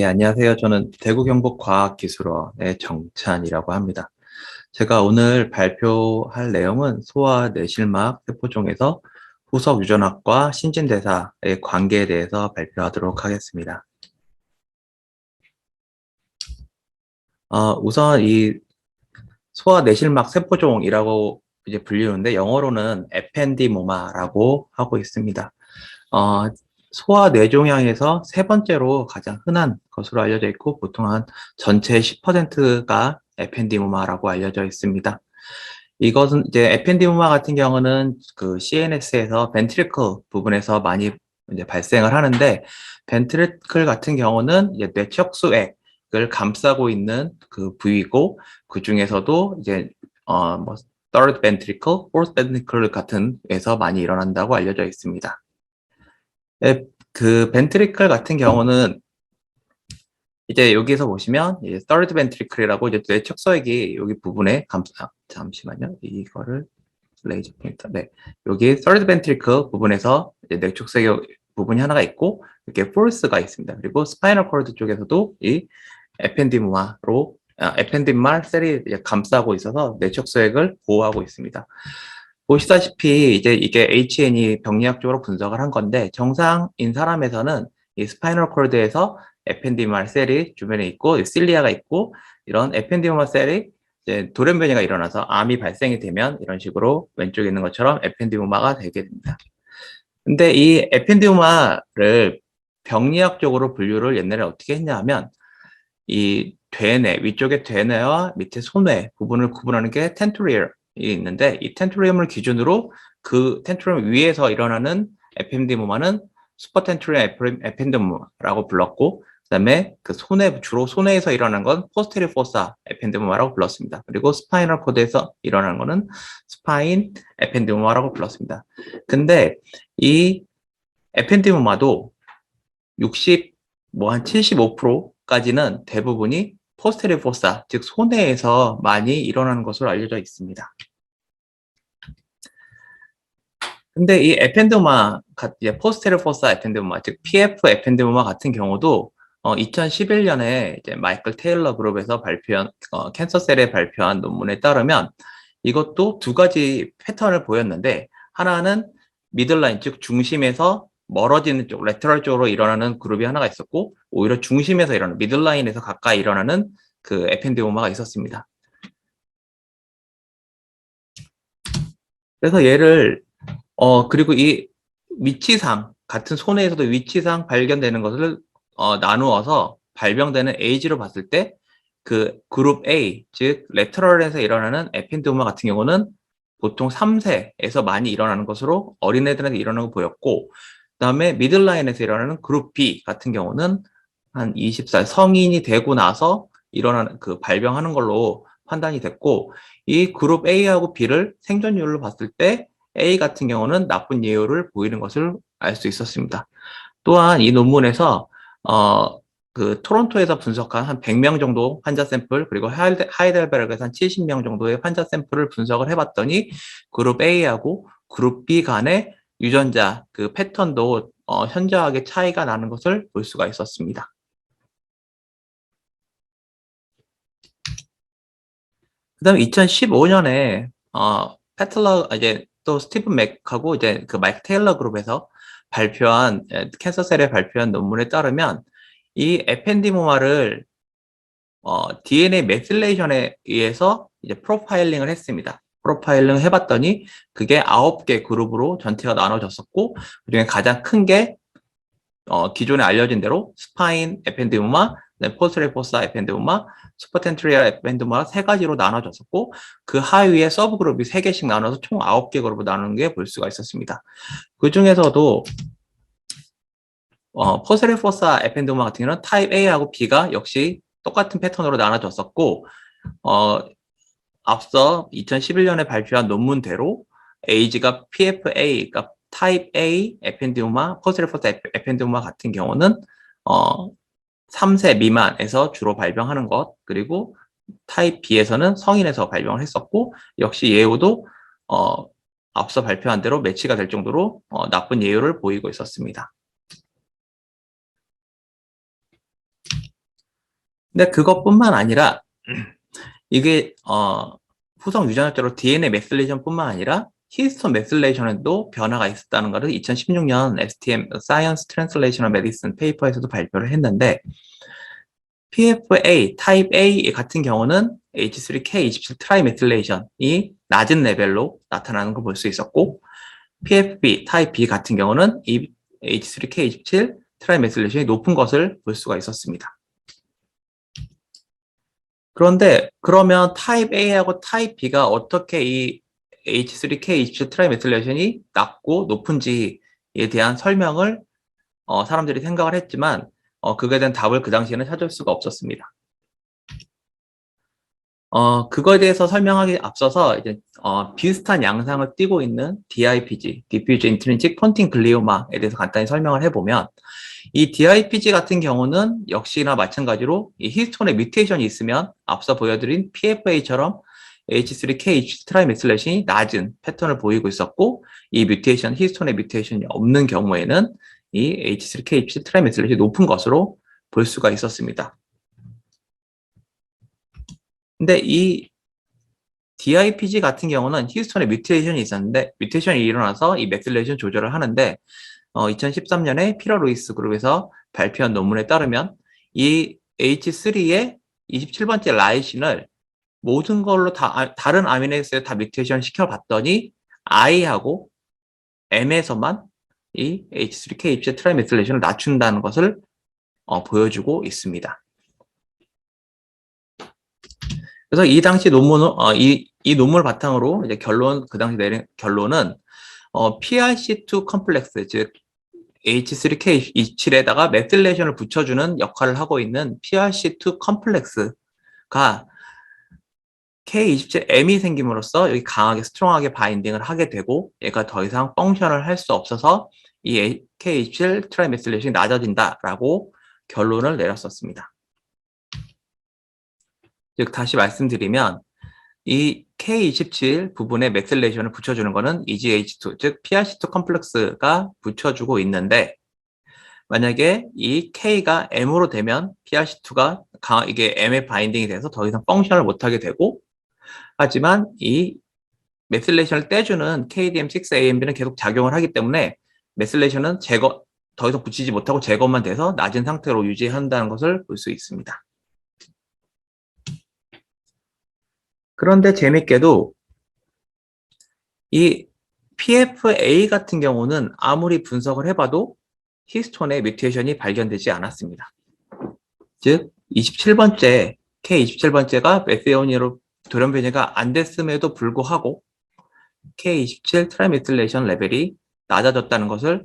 예, 안녕하세요. 저는 대구 경북 과학 기술원의 정찬이라고 합니다. 제가 오늘 발표할 내용은 소아 뇌실막 세포종에서 후속 유전학과 신진대사의 관계에 대해서 발표하도록 하겠습니다. 어, 우선 이 소아 뇌실막 세포종이라고 이제 불리우는데 영어로는 에펜디모마라고 하고 있습니다. 어, 소아 뇌종양에서 세 번째로 가장 흔한 것으로 알려져 있고 보통 한 전체의 10%가 에펜디모마라고 알려져 있습니다. 이것은 이제 에펜디모마 같은 경우는 그 CNS에서 벤트리클 부분에서 많이 이제 발생을 하는데 벤트리클 같은 경우는 이제 뇌척수액을 감싸고 있는 그 부위고 그 중에서도 이제 어뭐 third ventricle, fourth ventricle 같은 에서 많이 일어난다고 알려져 있습니다. 네, 그 벤트리클 같은 경우는 이제 여기서 보시면 이제 third ventricle이라고 이제 뇌 척서액이 여기 부분에 감 아, 잠시만요. 이거를 레이저 포인터 네. 여기 third ventricle 부분에서 이제 뇌척서액 부분이 하나가 있고 이렇게 fourth가 있습니다. 그리고 스파이널 코드 쪽에서도 이 에펜디모마로 아, 에펜디말 셀이 감싸고 있어서 뇌 척서액을 보호하고 있습니다. 보시다시피 이제 이게 HN이 병리학적으로 분석을 한 건데 정상인 사람에서는 이 스파이널 콜드에서 에펜디말 셀이 주변에 있고 실리아가 있고 이런 에펜디말 셀이 이제 돌연변이가 일어나서 암이 발생이 되면 이런 식으로 왼쪽에 있는 것처럼 에펜디오마가 되게 됩니다. 근데 이 에펜디오마를 병리학적으로 분류를 옛날에 어떻게 했냐 하면 이 되뇌 위쪽에 되뇌와 밑에 소뇌 부분을 구분하는 게 텐토리얼 있는데 이 텐트리움을 기준으로 그 텐트리움 위에서 일어나는 에펜디모마는 슈퍼 텐트리움 에펜디모마라고 불렀고 그다음에 그 손에 주로 손해에서 일어나는 건 포스테리 포사 에펜디모마라고 불렀습니다. 그리고 스파이널 코드에서 일어나는 거는 스파인 에펜디모마라고 불렀습니다. 근데 이 에펜디모마도 60 뭐 한 75%까지는 대부분이 포스테리 포사 즉 손해에서 많이 일어나는 것으로 알려져 있습니다. 근데 이 에펜도마, 이제 포스테르포사 에펜도마, 즉 PF 에펜도마 같은 경우도 어, 2011년에 이제 마이클 테일러 그룹에서 발표한 어, 캔서셀에 발표한 논문에 따르면 이것도 두 가지 패턴을 보였는데 하나는 미들라인 즉 중심에서 멀어지는 쪽 레터럴 쪽으로 일어나는 그룹이 하나가 있었고 오히려 중심에서 일어나는 미들라인에서 가까이 일어나는 그 에펜디오마가 있었습니다. 그래서 얘를 어, 그리고 이 위치상, 같은 손해에서도 위치상 발견되는 것을 어, 나누어서 발병되는 에이지로 봤을 때 그 그룹 A, 즉 레터럴에서 일어나는 에펜도마 같은 경우는 보통 3세에서 많이 일어나는 것으로 어린애들한테 일어나는 거 보였고 그 다음에 미들라인에서 일어나는 그룹 B 같은 경우는 한 20살 성인이 되고 나서 일어나는 그 발병하는 걸로 판단이 됐고 이 그룹 A하고 B를 생존율로 봤을 때 A 같은 경우는 나쁜 예후를 보이는 것을 알 수 있었습니다. 또한 이 논문에서 어, 그 토론토에서 분석한 한 100명 정도 환자 샘플 그리고 하이델베르그에서 한 70명 정도의 환자 샘플을 분석을 해봤더니 그룹 A하고 그룹 B 간의 유전자 그 패턴도 어, 현저하게 차이가 나는 것을 볼 수가 있었습니다. 그 다음에 2015년에 어, 패틀러 이제 또 스티븐 맥하고 이제 그 마이크 테일러 그룹에서 발표한 캔서셀에 발표한 논문에 따르면 이 에펜디모마를 어, DNA 메실레이션에 의해서 이제 프로파일링을 했습니다. 프로파일링 해봤더니 그게 아홉 개 그룹으로 전체가 나눠졌었고 그중에 가장 큰게 어, 기존에 알려진 대로 스파인 에펜디모마, 포스레포사 에펜디모마, 슈퍼텐트리아 에펜디모마 세 가지로 나눠졌었고 그 하위에 서브 그룹이 세 개씩 나눠서 총 아홉 개 그룹으로 나누는 게 볼 수가 있었습니다. 그 중에서도 어, 포스레포사 에펜디모마 같은 경우는 타입 A하고 B가 역시 똑같은 패턴으로 나눠졌었고 어, 앞서 2011년에 발표한 논문대로 에이지가 PFA, 그러니까 타입 A 에펜디오마, 퍼스레포스 에펜디오마 같은 경우는 어, 3세 미만에서 주로 발병하는 것, 그리고 타입 B에서는 성인에서 발병을 했었고, 역시 예후도 어, 앞서 발표한 대로 매치가 될 정도로 어, 나쁜 예후를 보이고 있었습니다. 근데 그것뿐만 아니라 이게 어, 후성 유전자적으로 DNA 메실레이션뿐만 아니라 히스톤 메실레이션에도 변화가 있었다는 것을 2016년 STM Science Translational Medicine 페이퍼에서도 발표를 했는데 PFA 타입 A 같은 경우는 H3K27 트라이메틸레이션이 낮은 레벨로 나타나는 걸 볼 수 있었고 PFB 타입 B 같은 경우는 이 H3K27 트라이메틸레이션이 높은 것을 볼 수가 있었습니다. 그런데 그러면 타입 A하고 타입 B가 어떻게 이 H3K27 트라이메틸레이션이 낮고 높은지에 대한 설명을 어, 사람들이 생각을 했지만 어, 그거에 대한 답을 그 당시에는 찾을 수가 없었습니다. 어, 그거에 대해서 설명하기 앞서서 이제 어, 비슷한 양상을 띠고 있는 DIPG, Diffuse Intrinsic Pontine Glioma에 대해서 간단히 설명을 해보면 이 DIPG 같은 경우는 역시나 마찬가지로 이 히스톤의 뮤테이션이 있으면 앞서 보여드린 PFA처럼 H3K 트라이메틸레이션이 낮은 패턴을 보이고 있었고 이 뮤테이션, 히스톤의 뮤테이션이 없는 경우에는 이 H3K 트라이메틸레이션이 높은 것으로 볼 수가 있었습니다. 근데 이 DIPG 같은 경우는 히스톤의 뮤테이션이 있었는데 뮤테이션이 일어나서 이 메틸레이션 조절을 하는데 어, 2013년에 피러 루이스 그룹에서 발표한 논문에 따르면 이 H3의 27번째 라이신을 모든 걸로 다 아, 다른 아미노에스에 다 뮤테이션 시켜봤더니 I하고 M에서만 이 H3K27 트라이메틸레이션을 낮춘다는 것을 어, 보여주고 있습니다. 그래서 이 당시 논문, 어, 이, 이 논문을 바탕으로 이제 결론, 그 당시 내린 결론은 어, PRC2 컴플렉스, 즉 H3K27에다가 메틸레이션을 붙여주는 역할을 하고 있는 PRC2 컴플렉스가 K27M이 생김으로써 여기 강하게 스트롱하게 바인딩을 하게 되고 얘가 더 이상 펑션을 할 수 없어서 이 K27 트라이메틸레이션이 낮아진다라고 결론을 내렸었습니다. 즉 다시 말씀드리면 이 K27 부분에 메틸레이션을 붙여주는 것은 EGH2, 즉 PRC2 컴플렉스가 붙여주고 있는데 만약에 이 K가 M으로 되면 PRC2가 이게 M에 바인딩이 돼서 더 이상 펑션을 못하게 되고 하지만 이 메실레이션을 떼주는 KDM6AMB는 계속 작용을 하기 때문에 메실레이션은 제거 더 이상 붙이지 못하고 제거만 돼서 낮은 상태로 유지한다는 것을 볼 수 있습니다. 그런데 재밌게도 이 PFA 같은 경우는 아무리 분석을 해봐도 히스톤의 뮤테이션이 발견되지 않았습니다. 즉 27번째 K27번째가 메세오니로 돌연 변이가 안 됐음에도 불구하고 K27 트라이메틸레이션 레벨이 낮아졌다는 것을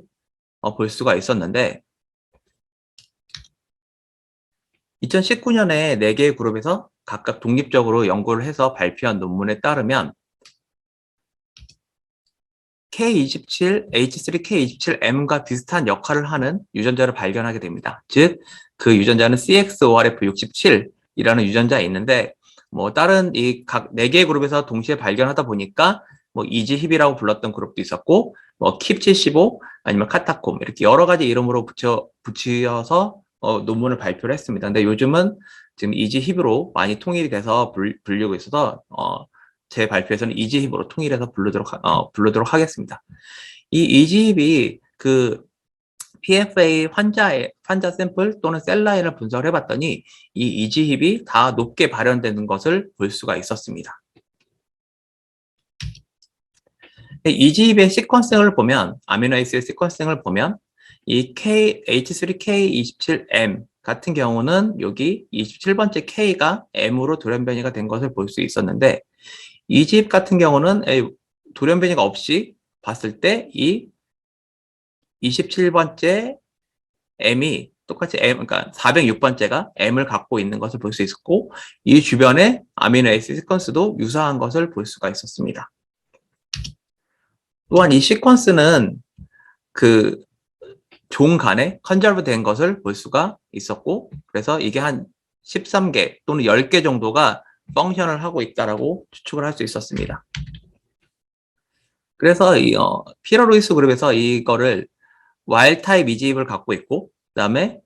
어, 볼 수가 있었는데 2019년에 4개의 그룹에서 각각 독립적으로 연구를 해서 발표한 논문에 따르면 K27, H3K27M과 비슷한 역할을 하는 유전자를 발견하게 됩니다. 즉, 그 유전자는 CXORF67이라는 유전자에 있는데, 뭐, 다른 이각 4개의 그룹에서 동시에 발견하다 보니까, 뭐, 이지힙이라고 불렀던 그룹도 있었고, 뭐, 킵75, 아니면 카타콤, 이렇게 여러 가지 이름으로 붙여, 붙여서 어, 논문을 발표를 했습니다. 근데 요즘은 지금 이지힙으로 많이 통일이 돼서 불, 불리고 있어서 어, 제 발표에서는 이지힙으로 통일해서 부르도록 어, 부르도록 하겠습니다. 이 이지힙이 그 PFA 환자의 환자 샘플 또는 셀 라인을 분석을 해봤더니 이 이지힙이 다 높게 발현되는 것을 볼 수가 있었습니다. 이지힙의 시퀀싱을 보면 아미노에이스의 시퀀싱을 보면 이 K, H3K27M 같은 경우는 여기 27번째 K가 M으로 돌연변이가 된 것을 볼 수 있었는데 이 집 같은 경우는 돌연변이가 없이 봤을 때 이 27번째 M이 똑같이 M, 그러니까 406번째가 M을 갖고 있는 것을 볼 수 있었고 이 주변에 아미노 에이스 시퀀스도 유사한 것을 볼 수가 있었습니다. 또한 이 시퀀스는 그 종 간에 컨저브 된 것을 볼 수가 있었고 그래서 이게 한 13개 또는 10개 정도가 펑션을 하고 있다라고 추측을 할 수 있었습니다. 그래서 이 어, 피러 루이스 그룹에서 이거를 와일 타입 이집을 갖고 있고 그다음에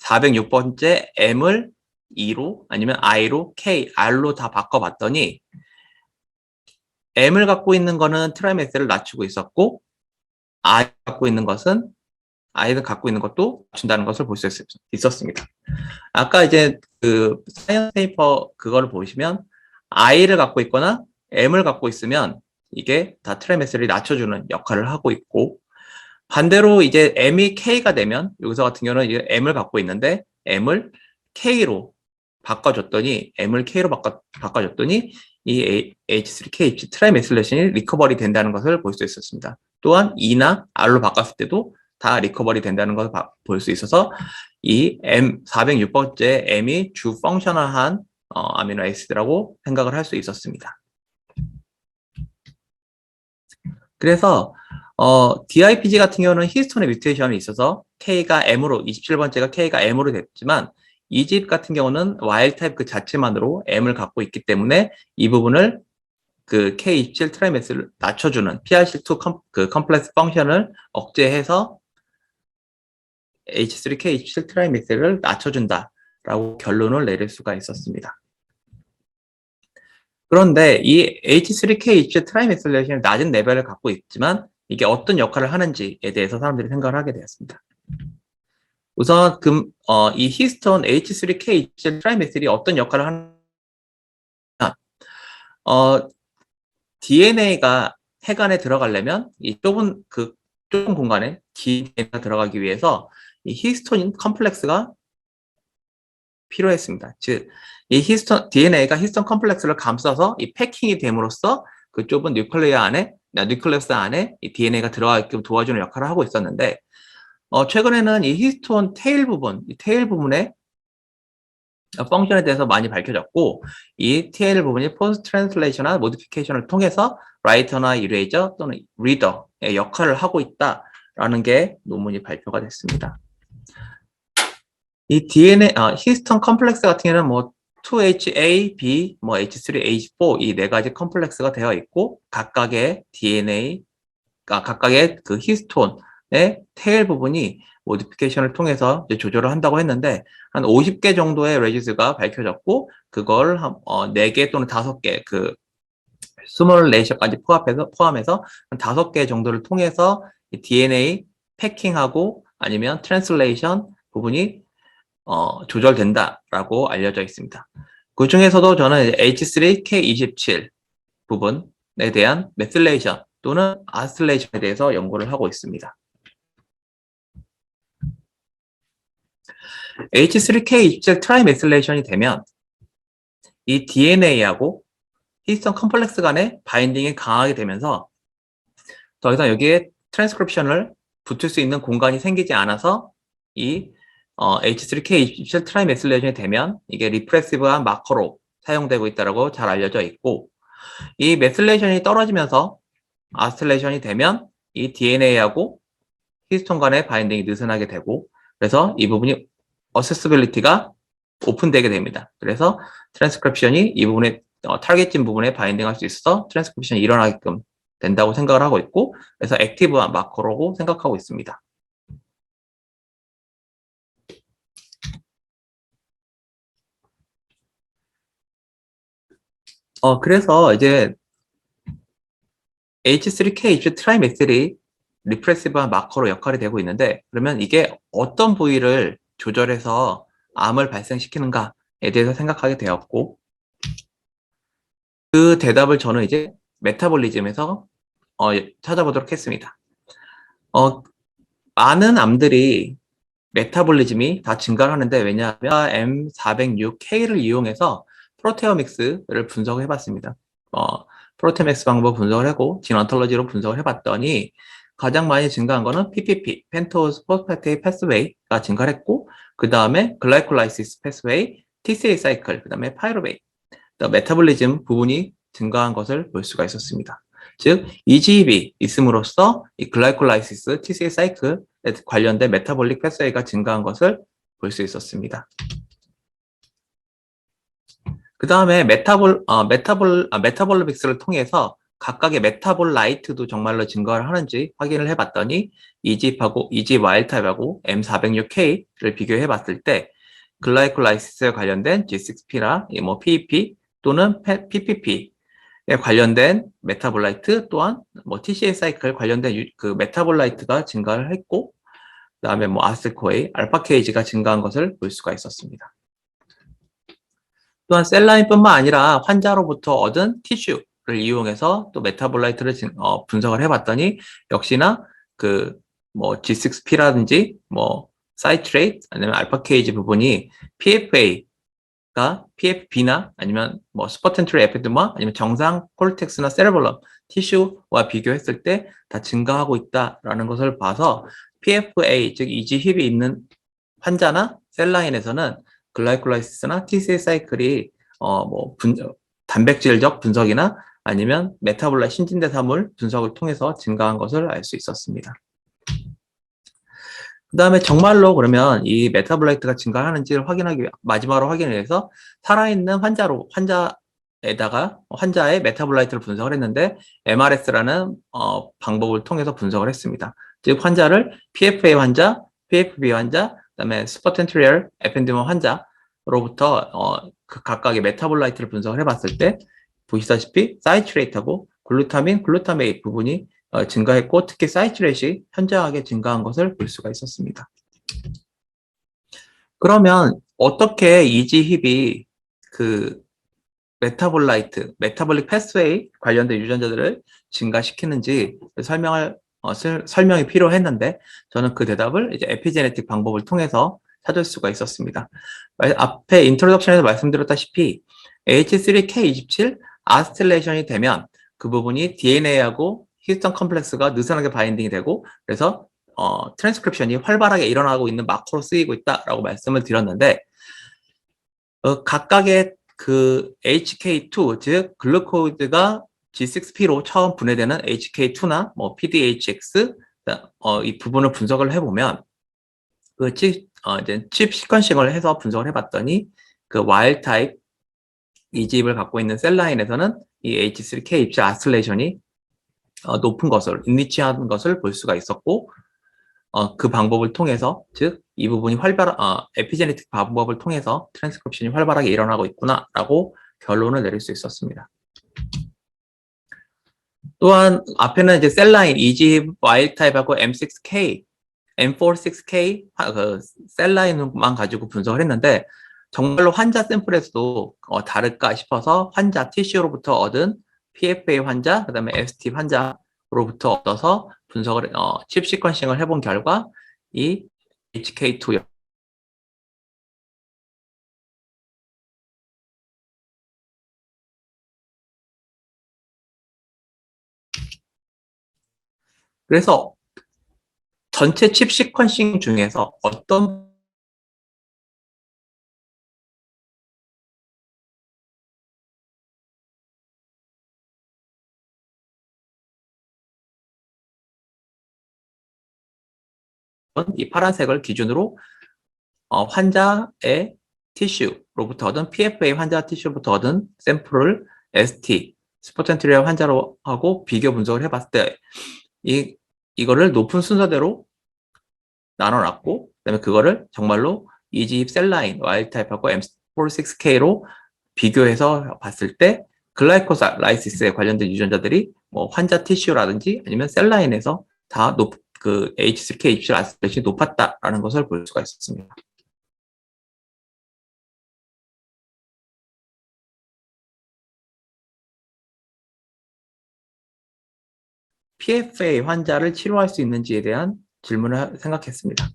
406번째 M을 E로 아니면 I로 K, R로 다 바꿔 봤더니 M을 갖고 있는 거는 트라이메스를 낮추고 있었고 I 갖고 있는 것은 I를 갖고 있는 것도 낮춘다는 것을 볼 수 있었습니다. 아까 이제 그 사이언스 페이퍼 그거를 보시면 I를 갖고 있거나 M을 갖고 있으면 이게 다 트라이메스를 낮춰주는 역할을 하고 있고 반대로 이제 M이 K가 되면 여기서 같은 경우는 이제 M을 갖고 있는데 M을 K로 바꿔줬더니 M을 K로 바꿔, 바꿔줬더니 이 H3KH 트라이메슬레신이 리커버리 된다는 것을 볼 수 있었습니다. 또한 E나 R로 바꿨을 때도 다 리커버리 된다는 것을 볼 수 있어서 이 M 406번째 M이 주 펑셔널한 어, 아미노 애시드라고 생각을 할 수 있었습니다. 그래서 어, DIPG 같은 경우는 히스톤의 뮤테이션이 있어서 K가 M으로 27번째가 K가 M으로 됐지만 이 집 같은 경우는 와일 타입 그 자체만으로 M을 갖고 있기 때문에 이 부분을 그 K27 트라이메스를 낮춰주는 PRC2 컴, 그 컴플렉스 펑션을 억제해서 H3K27 트라이메스를 낮춰준다라고 결론을 내릴 수가 있었습니다. 그런데 이 H3K27 트라이메슬레이션이 낮은 레벨을 갖고 있지만 이게 어떤 역할을 하는지에 대해서 사람들이 생각을 하게 되었습니다. 우선 금, 어, 이 히스톤 H3K27 트라이메슬이 어떤 역할을 하느냐 어, DNA가 핵 안에 들어가려면 이 좁은 그 좁은 공간에 DNA가 들어가기 위해서 이 히스톤 컴플렉스가 필요했습니다. 즉, 이 히스톤, DNA가 히스톤 컴플렉스를 감싸서 이 패킹이 됨으로써 그 좁은 뉴클레어 안에, 뉴클레스 안에 이 DNA가 들어가게끔 도와주는 역할을 하고 있었는데, 어, 최근에는 이 히스톤 테일 부분, 이 테일 부분에 펑션에 대해서 많이 밝혀졌고, 이 TL 부분이 포스트 트랜슬레이션이나 모디피케이션을 통해서 라이터나 이레이저 또는 리더의 역할을 하고 있다라는 게 논문이 발표가 됐습니다. 이 DNA, 아, 히스톤 컴플렉스 같은 경우는 뭐 2HA, B, 뭐 H3H4 이 네 가지 컴플렉스가 되어 있고 각각의 DNA, 아, 각각의 그 히스톤의 테일 부분이 모디피케이션을 통해서 조절을 한다고 했는데 한 50개 정도의 레지스가 밝혀졌고 그걸 한, 어, 4개 또는 5개 그 스몰레이션까지 포함해서 포함해서 한 5개 정도를 통해서 DNA 패킹하고 아니면 트랜슬레이션 부분이 어, 조절된다라고 알려져 있습니다. 그 중에서도 저는 H3K27 부분에 대한 메슬레이션 또는 아슬레이션에 대해서 연구를 하고 있습니다. H3K27 트라이메슬레이션이 되면 이 DNA하고 히스톤 컴플렉스 간의 바인딩이 강하게 되면서 더 이상 여기에 트랜스크립션을 붙일 수 있는 공간이 생기지 않아서 이 어, H3K27 트라이메슬레이션이 되면 이게 리프레시브한 마커로 사용되고 있다고 잘 알려져 있고 이 메슬레이션이 떨어지면서 아스텔레이션이 되면 이 DNA하고 히스톤 간의 바인딩이 느슨하게 되고 그래서 이 부분이 어세스빌리티가 오픈되게 됩니다. 그래서 트랜스크립션이 이 부분에 어, 타겟진 부분에 바인딩할 수 있어서 트랜스크립션이 일어나게끔 된다고 생각을 하고 있고 그래서 액티브한 마커로고 생각하고 있습니다. 어, 그래서 이제 H3K, 트라이메슬이 리프레시브한 마커로 역할이 되고 있는데 그러면 이게 어떤 부위를 조절해서 암을 발생시키는가에 대해서 생각하게 되었고 그 대답을 저는 이제 메타볼리즘에서 어, 찾아보도록 했습니다. 어, 많은 암들이 메타볼리즘이 다 증가하는데 왜냐하면 M406K를 이용해서 프로테오믹스를 분석을 해봤습니다. 어, 프로테믹스 방법 분석을 하고 진언톨러지로 분석을 해봤더니 가장 많이 증가한 거는 PPP, 펜토스 포스파테이 패스웨이가 증가했고 그 다음에 글라이콜라이시스 패스웨이, TCA 사이클, 그 다음에 파이로베이, 또 메타볼리즘 부분이 증가한 것을 볼 수가 있었습니다. 즉 EGB 있음으로써 이 글라이콜라이시스, TCA 사이클에 관련된 메타볼릭 패스웨이가 증가한 것을 볼 수 있었습니다. 그 다음에 메타볼, 어, 메타볼, 아, 메타볼릭스를 통해서 각각의 메타볼라이트도 정말로 증가를 하는지 확인을 해봤더니 이집하고 이집 와일타입하고 M406K를 비교해 봤을 때 글라이콜라이시스에 관련된 G6P나 뭐 PEP 또는 PPP에 관련된 메타볼라이트 또한 뭐 TCA 사이클 관련된 유, 그 메타볼라이트가 증가를 했고 그다음에 뭐 아세코에 알파 케이지가 증가한 것을 볼 수가 있었습니다. 또한 셀라인뿐만 아니라 환자로부터 얻은 티슈를 이용해서 또 메타볼라이트를 어, 분석을 해봤더니 역시나 그 뭐 G6P라든지 뭐 사이트레이트 아니면 알파 케이지 부분이 PFA가 PFB나 아니면 뭐 스퍼텐트리 에피드마 아니면 정상 콜텍스나 세레볼럼 티슈와 비교했을 때 다 증가하고 있다라는 것을 봐서 PFA 즉 이지 힙이 있는 환자나 셀라인에서는 글라이콜라이시스나 TCA 사이클이 어뭐 단백질적 분석이나 아니면 메타볼라 신진대사물 분석을 통해서 증가한 것을 알 수 있었습니다. 그 다음에 정말로 그러면 이 메타볼라이트가 증가하는지를 확인하기 마지막으로 확인을 해서 살아있는 환자로 환자에다가 환자의 메타볼라이트를 분석을 했는데 MRS라는 어, 방법을 통해서 분석을 했습니다. 즉 환자를 PFA 환자, PFB 환자, 그다음에 스퍼텐트리얼 에펜디머 환자로부터 어, 그 각각의 메타볼라이트를 분석을 해봤을 때 보시다시피 사이츄레이트하고 글루타민, 글루타메이 부분이 어, 증가했고 특히 사이츄레이트이 현저하게 증가한 것을 볼 수가 있었습니다. 그러면 어떻게 이지 힙이 그 메타볼라이트, 메타볼릭 패스웨이 관련된 유전자들을 증가시키는지 설명할 어, 설 명이 필요했는데 저는 그 대답을 이제 에피제네틱 방법을 통해서 찾을 수가 있었습니다. 앞에 인트로덕션에서 말씀드렸다시피 H3K27 아스텔레이션이 되면 그 부분이 DNA하고 히스턴 컴플렉스가 느슨하게 바인딩이 되고 그래서 어, 트랜스크립션이 활발하게 일어나고 있는 마커로 쓰이고 있다라고 말씀을 드렸는데 어, 각각의 그 HK2 즉 글루코이드가 G6P로 처음 분해되는 HK2나 뭐 PDHX 어, 이 부분을 분석을 해보면 그 칩, 어, 이제 칩 시퀀싱을 해서 분석을 해봤더니 그 와일 타입 이 집을 갖고 있는 셀 라인에서는 이 H3K 입시 아슬레이션이 어, 높은 것을 인리치한 것을 볼 수가 있었고 어, 그 방법을 통해서 즉 이 부분이 활발 어, 에피제네틱 방법을 통해서 트랜스크립션이 활발하게 일어나고 있구나라고 결론을 내릴 수 있었습니다. 또한 앞에는 이제 셀라인 EG 와일 타입하고 M6K, M46K 그 셀라인만 가지고 분석을 했는데 정말로 환자 샘플에서도 어, 다를까 싶어서 환자 티슈로부터 얻은 PFA 환자, 그다음에 ST 환자로부터 얻어서 분석을 어, 칩 시퀀싱을 해본 결과 이 HK2 그래서 전체 칩 시퀀싱 중에서 어떤 이 파란색을 기준으로 어, 환자의 티슈로부터 얻은 PFA 환자 티슈로부터 얻은 샘플을 ST 스포텐트리얼 환자로 하고 비교 분석을 해봤을 때 이, 이거를 높은 순서대로 나눠놨고 그 다음에 그거를 정말로 이집 셀라인 와일드 타입하고 M46K로 비교해서 봤을 때 글라이코라이시스에 관련된 유전자들이 뭐 환자 티슈라든지 아니면 셀라인에서 다 높, 그 H3K 입실 아스렛이 높았다라는 것을 볼 수가 있었습니다. PFA 환자를 치료할 수 있는지에 대한 질문을 생각했습니다.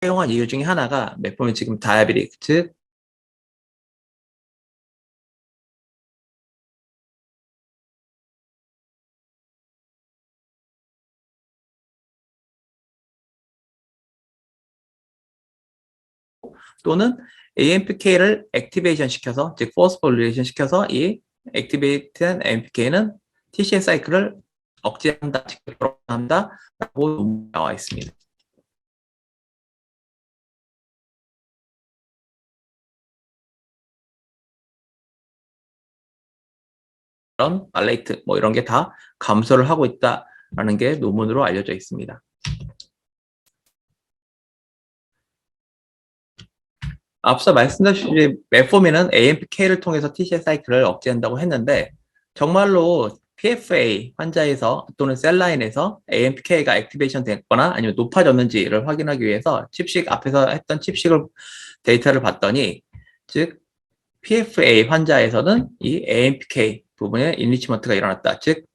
사용한 이유 중에 하나가 메포민 지금 다이아베틱 즉 또는 AMPK를 액티베이션 시켜서 즉 포스 볼리레이션 시켜서 이 액티베이트한 AMPK는 TCA 사이클을 억제한다, 한다 라고 나와 있습니다. 이런 말레이트 뭐 이런 게 다 감소를 하고 있다라는 게 논문으로 알려져 있습니다. 앞서 말씀드렸듯이 메포민은 AMPK를 통해서 TCA 사이클을 억제한다고 했는데 정말로 PFA 환자에서 또는 셀라인에서 AMPK가 액티베이션 됐거나 아니면 높아졌는지를 확인하기 위해서 칩식 앞에서 했던 칩식을 데이터를 봤더니 즉 PFA 환자에서는 이 AMPK 부분에 인리치먼트가 일어났다. 즉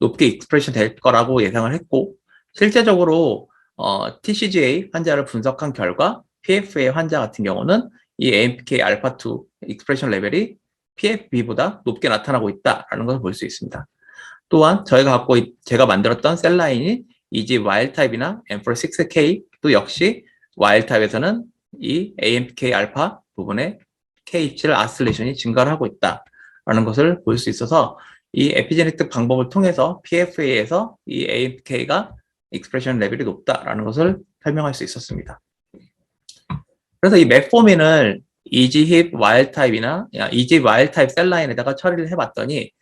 높게 익스프레션 될 거라고 예상을 했고 실제적으로 어, TCGA 환자를 분석한 결과 PFA 환자 같은 경우는 이 AMPK 알파2 익스프레션 레벨이 PFB보다 높게 나타나고 있다라는 것을 볼 수 있습니다. 또한 저희가 갖고 있, 제가 만들었던 셀 라인이 이지 와일 타입이나 M46K 도 역시 와일 타입에서는 이 AMPK 알파 부분에 K27 아슬레이션이 증가를 하고 있다라는 것을 볼 수 있어서 이 에피제네틱 방법을 통해서 PFA에서 이 AMPK가 익스프레션 레벨이 높다라는 것을 설명할 수 있었습니다. 그래서 이 메포민을 이지힙 와일 타입이나 이지 와일 타입 셀 라인에다가 처리를 해봤더니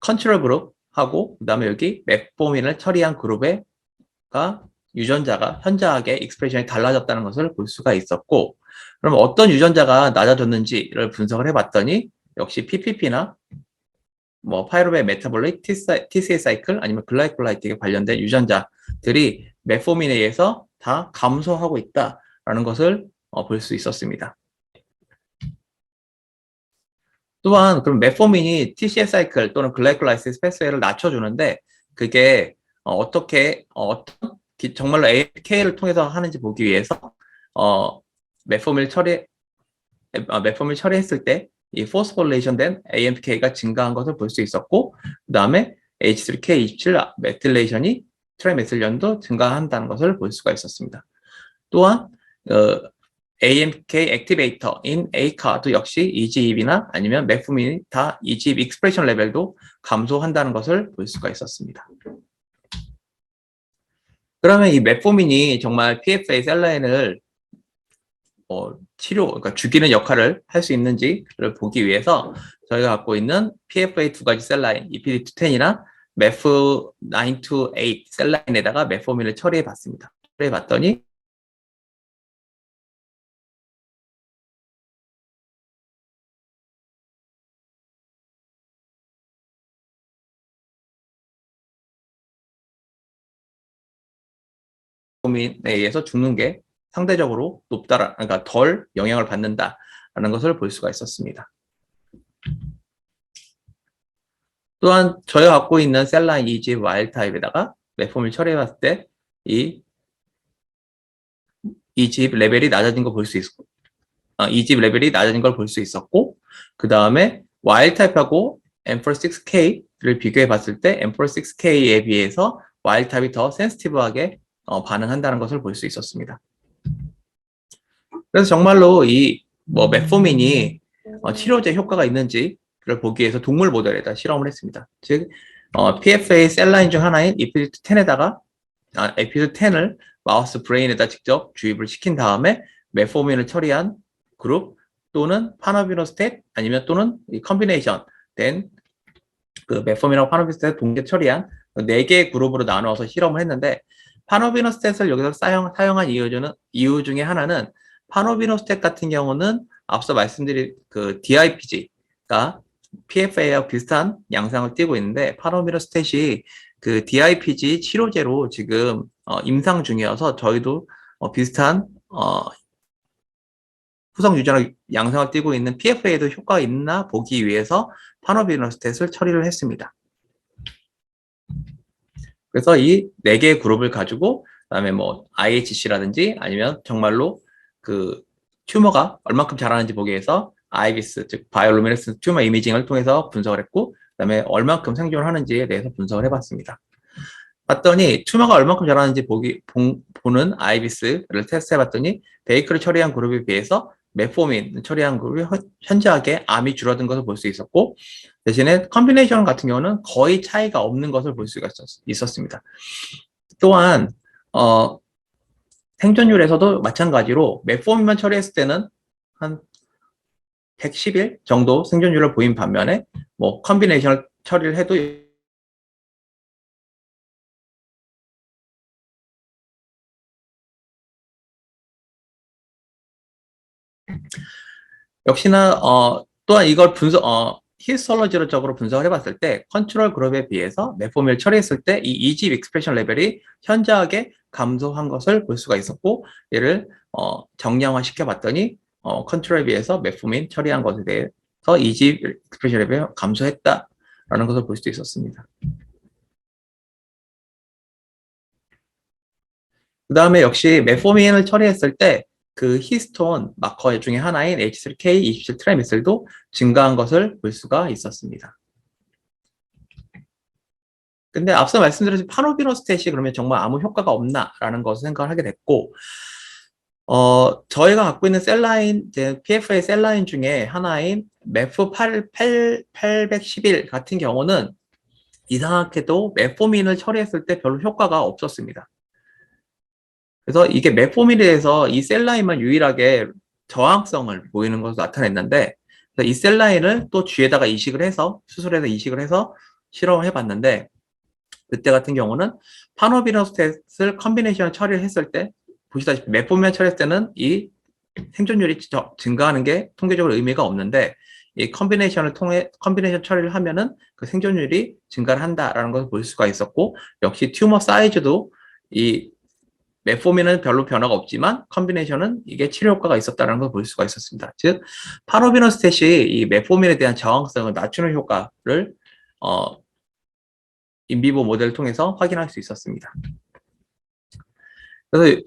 컨트롤 그룹하고 그 다음에 여기 메포민을 처리한 그룹에가 유전자가 현저하게 익스프레션이 달라졌다는 것을 볼 수가 있었고 그럼 어떤 유전자가 낮아졌는지를 분석을 해봤더니 역시 PPP나 뭐 파이로베 메타볼릭 TCA 사이클 아니면 글라이콜라이트에 관련된 유전자들이 메포민에 의해서 다 감소하고 있다라는 것을 어, 볼 수 있었습니다. 또한 그럼 메포민이 TCA 사이클 또는 글라이콜라이시스 패스웨이를 낮춰주는데 그게 어, 떻게 어, 떤 정말로 AK를 통해서 하는지 보기 위해서 어, 메포밀 처리 어, 메포밀 처리했을 때 이 포스폴레이션 된 AMPK가 증가한 것을 볼 수 있었고 그 다음에 H3K27 메틸레이션이 트라이메틸련도 증가한다는 것을 볼 수가 있었습니다. 또한 어, AMK 액티베이터인 A카도 역시 EGEB나 아니면 메프민이 다 EGEB 익스프레션 레벨도 감소한다는 것을 볼 수가 있었습니다. 그러면 이 메포민이 정말 PFA 셀라인을 어, 치료, 그러니까 죽이는 역할을 할 수 있는지를 보기 위해서 저희가 갖고 있는 PFA 두 가지 셀라인, EPD210이나 MEF928 셀라인에다가 메포민을 처리해 봤습니다. 처리해 봤더니 메포민에 의해서 죽는 게 상대적으로 높다, 그러니까 덜 영향을 받는다라는 것을 볼 수가 있었습니다. 또한 저희가 갖고 있는 셀라인 이지 와일 타입에다가 메폼을 처리해봤을 때이이집 레벨이 낮아진 걸 볼 수 있고 어, 이집 레벨이 낮아진 걸 볼 수 있었고 그 다음에 와일 타입하고 M46K를 비교해 봤을 때 M46K에 비해서 와일 타입이 더 센시티브하게 어, 반응한다는 것을 볼 수 있었습니다. 그래서 정말로 이 뭐 메포민이 어, 치료제 효과가 있는지 를 보기 위해서 동물 모델에다 실험을 했습니다. 즉 어, PFA 셀라인 중 하나인 에피드 10에다가 아, 에피드 10을 마우스 브레인에다 직접 주입을 시킨 다음에 메포민을 처리한 그룹 또는 파노비노스탯 아니면 또는 이 컨비네이션 된 그 메포민하고 파노비노스탯 동시에 처리한 네 개의 그룹으로 나누어서 실험을 했는데 파노비노스탯을 여기서 사용, 사용한 이유, 는 이유 중에 하나는 파노비노스탯 같은 경우는 앞서 말씀드린 그 DIPG가 PFA와 비슷한 양상을 띠고 있는데 파노비노스탯이 그 DIPG 치료제로 지금 어, 임상 중이어서 저희도 어, 비슷한 어, 후성 유전학 양상을 띠고 있는 PFA에도 효과가 있나 보기 위해서 파노비노스탯을 처리를 했습니다. 그래서 이 네 개의 그룹을 가지고 그다음에 뭐 IHC라든지 아니면 정말로 그 튜머가 얼만큼 자라는지 보기 위해서 아이비스 즉 바이올루미네스 튜머 이미징을 통해서 분석을 했고 그다음에 얼만큼 생존을 하는지에 대해서 분석을 해봤습니다. 봤더니 튜머가 얼만큼 자라는지 보기 보, 는 아이비스를 테스트해봤더니 베이크를 처리한 그룹에 비해서 메포민 처리한 그룹이 현저하게 암이 줄어든 것을 볼 수 있었고 대신에 컨비네이션 같은 경우는 거의 차이가 없는 것을 볼 수가 있었 습니다. 또한 어, 생존율에서도 마찬가지로 메포민만 처리했을 때는 한 111 정도 생존율을 보인 반면에 뭐 컨비네이션을 처리를 해도 역시나 어, 또한 이걸 분석 어, 히스톨로지적으로 분석을 해봤을 때 컨트롤 그룹에 비해서 메포밀 처리했을 때 이 이집 익스프레션 레벨이 현저하게 감소한 것을 볼 수가 있었고 얘를 어, 정량화 시켜봤더니 어, 컨트롤에 비해서 메포민 처리한 것에 대해서 이집 익스프레션 레벨이 감소했다라는 것을 볼 수도 있었습니다. 그 다음에 역시 메포민을 처리했을 때 그 히스톤 마커 중에 하나인 H3K 27 트라미슬도 증가한 것을 볼 수가 있었습니다. 근데 앞서 말씀드린 파노비노스탯이 그러면 정말 아무 효과가 없나라는 것을 생각을 하게 됐고, 어, 저희가 갖고 있는 셀라인, 이제 PFA 셀라인 중에 하나인 MEF 8, 8, 811 같은 경우는 이상하게도 메포민을 처리했을 때 별로 효과가 없었습니다. 그래서 이게 메포민에 대해서 이 셀라인만 유일하게 저항성을 보이는 것으로 나타냈는데 이 셀라인을 또 쥐에다가 이식을 해서 수술해서 이식을 해서 실험을 해봤는데 그때 같은 경우는 파노비노스탯을 컨비네이션 처리를 했을 때 보시다시피 메포민 처리했을 때는 이 생존율이 증가하는 게 통계적으로 의미가 없는데 이 컨비네이션을 통해 컨비네이션 처리를 하면은 그 생존율이 증가를 한다라는 것을 볼 수가 있었고 역시 튜머 사이즈도 이 메포민은 별로 변화가 없지만 컨비네이션은 이게 치료 효과가 있었다는 걸 볼 수가 있었습니다. 즉 파로비노스탯이 이 메포민에 대한 저항성을 낮추는 효과를 어, 인비보 모델을 통해서 확인할 수 있었습니다. 그래서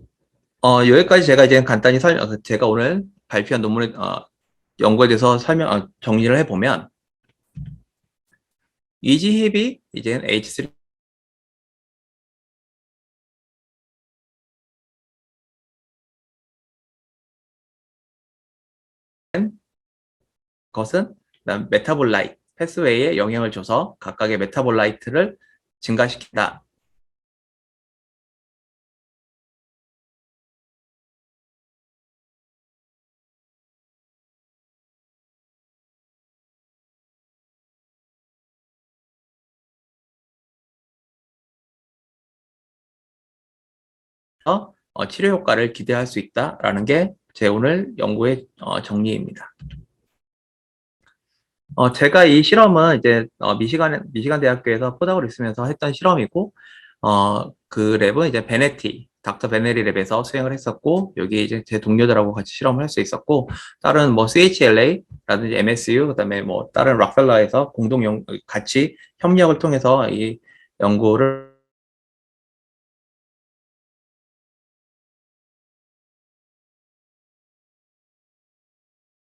어, 여기까지 제가 이제 간단히 설명, 어, 제가 오늘 발표한 논문의 어, 연구에 대해서 설명 어, 정리를 해보면 이지힙이 이제 H3 것은 메타볼라이트, 패스웨이에 영향을 줘서 각각의 메타볼라이트를 증가시킨다. 어, 치료 효과를 기대할 수 있다라는 게 제 오늘 연구의 어, 정리입니다. 어, 제가 이 실험은 이제 어, 미시간 미시간 대학교에서 포닥으로 있으면서 했던 실험이고, 어, 그 랩은 이제 베네티 닥터 베네리 랩에서 수행을 했었고, 여기 이제 제 동료들하고 같이 실험을 할 수 있었고, 다른 뭐 CHLA라든지 MSU, 그다음에 뭐 다른 락펠러에서 공동 연 같이 협력을 통해서 이 연구를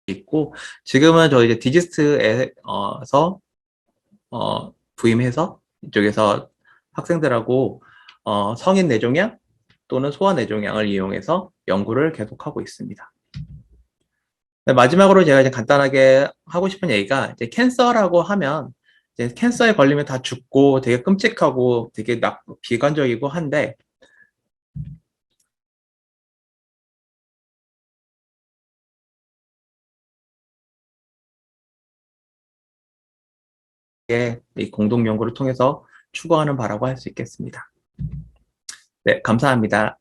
있고 지금은 저 이제 디지스트에서 어, 부임해서 이쪽에서 학생들하고 어, 성인 뇌종양 또는 소아 뇌종양을 이용해서 연구를 계속하고 있습니다. 네, 마지막으로 제가 이제 간단하게 하고 싶은 얘기가 이제 캔서라고 하면 이제 캔서에 걸리면 다 죽고 되게 끔찍하고 되게 막 비관적이고 한데 이 공동 연구를 통해서 추구하는 바라고 할 수 있겠습니다. 네, 감사합니다.